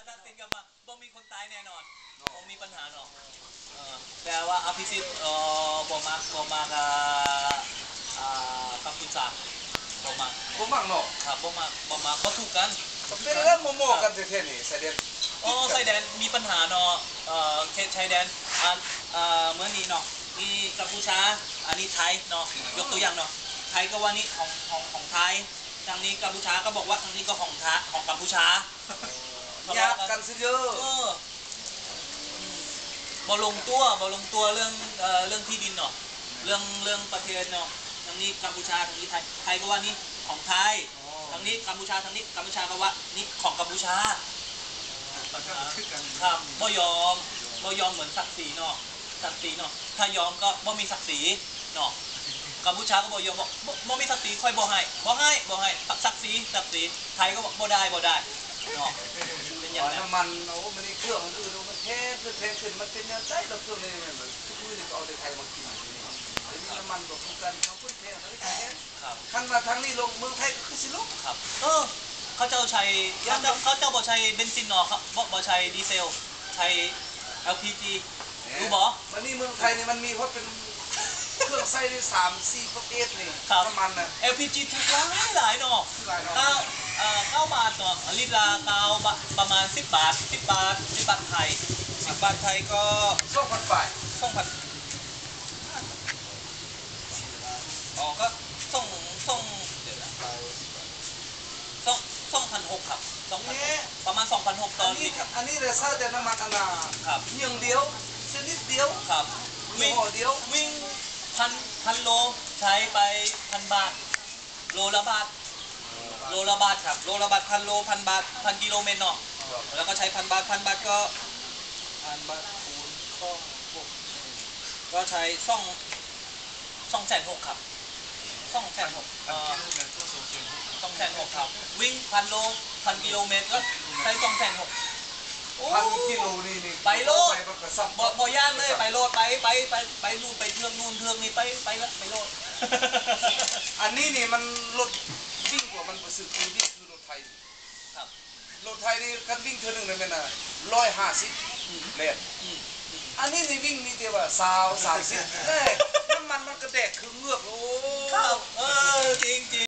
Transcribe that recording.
ถ้าตัดสินกันมาบ่มีคนตายแน่นอนบ่มีปัญหาหรอกเออแต่ว่าอภิสิทธิ์เอ่อบ่มาบ่มากับอ่ากัมพูชาบ่มาผมมั่งเนาะครับบ่มาบ่มาบ่ถูกกันเป็นเรื่องโมโมกันแท้ๆนี่แสดงอ๋อชายแดนมีปัญหาเนาะเอ่อเขตชายแดนอ่าเอ่อเมื่อนี้เนาะมีกัมพูชาอันนี้ไทยเนาะยกตัวอย่างเนาะไทยก็ว่านี่ของของของไทยทางนี้กัมพูชาก็บอกว่าทางนี้ก็ของทะของกัมพูชายา กกันซะเยอะเออบ่ลงตัวบ่ลงตัวเรื่องเอ่อเรื่องที่ดินเนาะเรื่องเรื่องประเทศเนาะทางนี้กัมพูชาทางนี้ไทยไทยก็ว่านี่ของไทยทางนี้กัมพูชาทางนี้กัมพูชาก็ว่านี่ของกัมพูชาครับบ่ยอมบ่ยอมเหมือนศักดิ์ศรีเนาะศักดิ์ศรีเนาะถ้ายอมก็บ่มีศักดิ์ศรีเนาะกัมพูชาก็บ่ยอมบอกบ่บ่มีศักดิ์ศรีค่อยบ่ให้บ่ให้บ่ให้ศักดิ์ศรีศักดิ์ศรีไทยก็บอกบ่ได้บ่ได้เนาะเป็นอย่างนั้นน้ำมันโอ้มันนี่เครื่องมันอื่นมันแพงขึ้นแพงขึ้นมันเป็นแนวใต้เราเครื่องนี่เหมือนทุกมื้อนี่ก็เอาแต่ไทยมากินเดี๋ยวนี้น้ำมันบอกกันเขาขึ้นแพงมันแพงครับขั้นมาทางนี้ลงเมืองไทยก็คือสิลงครับ เออเขาเจ้าใช้เขาเจ้าเขาเจ้าบ่ใช้เบนซินเนาะครับบ่บ่ใช้ดีเซลใช้ LPG รู้บ่มันนี่เมืองไทยเนี่ยมันมีเพราะเป็นเครื่องใส่ได้สามสี่ประเภทนี่น้ำมันน่ะ LPG ถูกหลายหลายเนาะหลายเนาะ เก้าเอ่อเก้าบาทเนาะลิตรละเก้าบาทประมาณสิบบาทสิบบาทสิบบาทไทยสิบบาทไทยก็สองพันบาทสองพันอ๋อก็ส่งส่งเดี๋ยวนะส่งสองพันหกครับสองพันหกประมาณสองพันหกต่อัอนนี้ลิตรครับอันนี้เลยซาแต่น้ำมันอันนาครับเพียงเดียวชนิดเดียวครับยี่วิ่งห้อเดียววิ่งพันพันโลใช้ไปพันบาทโลละบาท โลละบาทครับ โลละบาทพันโลพันบาทพันกิโลเมตรเนาะ แล้วก็ใช้พันบาทพันบาทก็พันบาทคูณข้องหกก็ใช้ซ่องซ่องแสนหกครับซ่องแสนหกเอ่อซ่องแสนหกครับ วิ่งพันโลพันกิโลเมตรก็ใช้ซ่องแสนหกโอ้พันกิโลนี่นี่ไปโลดไปมันก็ซับบ่บ่ย่างเลยไปโลดไปไปไปไปนู่นไปเทืองนู่นเทืองนี่ไปไปละไปโลด อันนี้นี่มันรถ สิทธิ์คือนี่คือรถไทยครับรถไทยนี่กันวิ่งเท่านึงเลยแม่น่ะร้อยห้าสิบอืมเลนอืมอืมอันนี้นี่วิ่งมีแต่ว่าสาวสามสิบเอ้ยน้ำมันมันกระแดกคือเงือกโอ้ครับเออจริงจริง